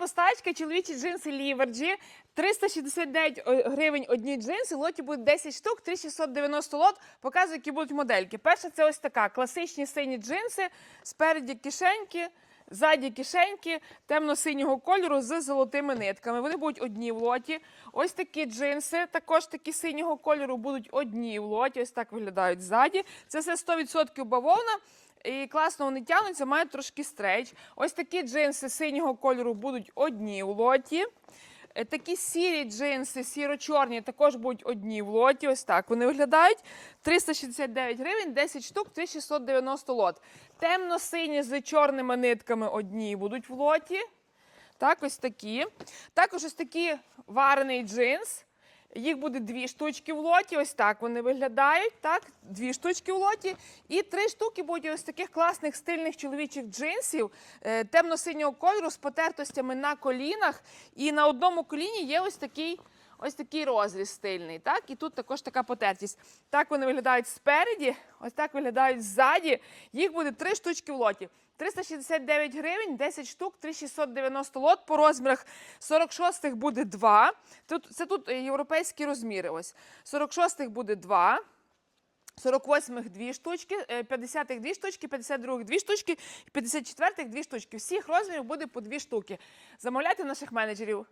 поставочка чоловічі джинси Ліверджі. 369 гривень одні джинси. Лоті буде 10 штук, 3690 лот. Показую, які будуть модельки. Перша це ось така: класичні сині джинси, спереді кишеньки. Ззаді кишеньки темно-синього кольору з золотими нитками. Вони будуть одні в лоті. Ось такі джинси, також такі синього кольору, будуть одні в лоті. Ось так виглядають ззаді. Це все 100% бавовна. І класно вони тягнуться, мають трошки стрейч. Ось такі джинси синього кольору будуть одні в лоті. Е, Такі сірі джинси, сіро-чорні, також будуть одні в лоті. Ось так вони виглядають. 369 гривень, 10 штук, 3690 лот. Темно-сині з чорними нитками одні будуть в лоті. Так, ось такі. Також ось такі варений джинс. Їх буде дві штучки в лоті. Ось так вони виглядають. Так, дві штучки в лоті. І три штуки будуть ось таких класних стильних чоловічих джинсів е, темно-синього кольору з потертостями на колінах. І на одному коліні є ось такий. Ось такий розріз стильний, так? І тут також така потертість. Так вони виглядають спереді, ось так виглядають ззаді. Їх буде три штучки в лоті. 369 гривень, 10 штук, 3690 лот. По розмірах 46-х буде 2. Тут, це тут е, європейські розміри. Ось. 46-х буде 2. 48-х дві штучки, 50-х дві штучки, 52-х дві штучки, 54-х дві штучки. Всіх розмірів буде по дві штуки. Замовляйте наших менеджерів.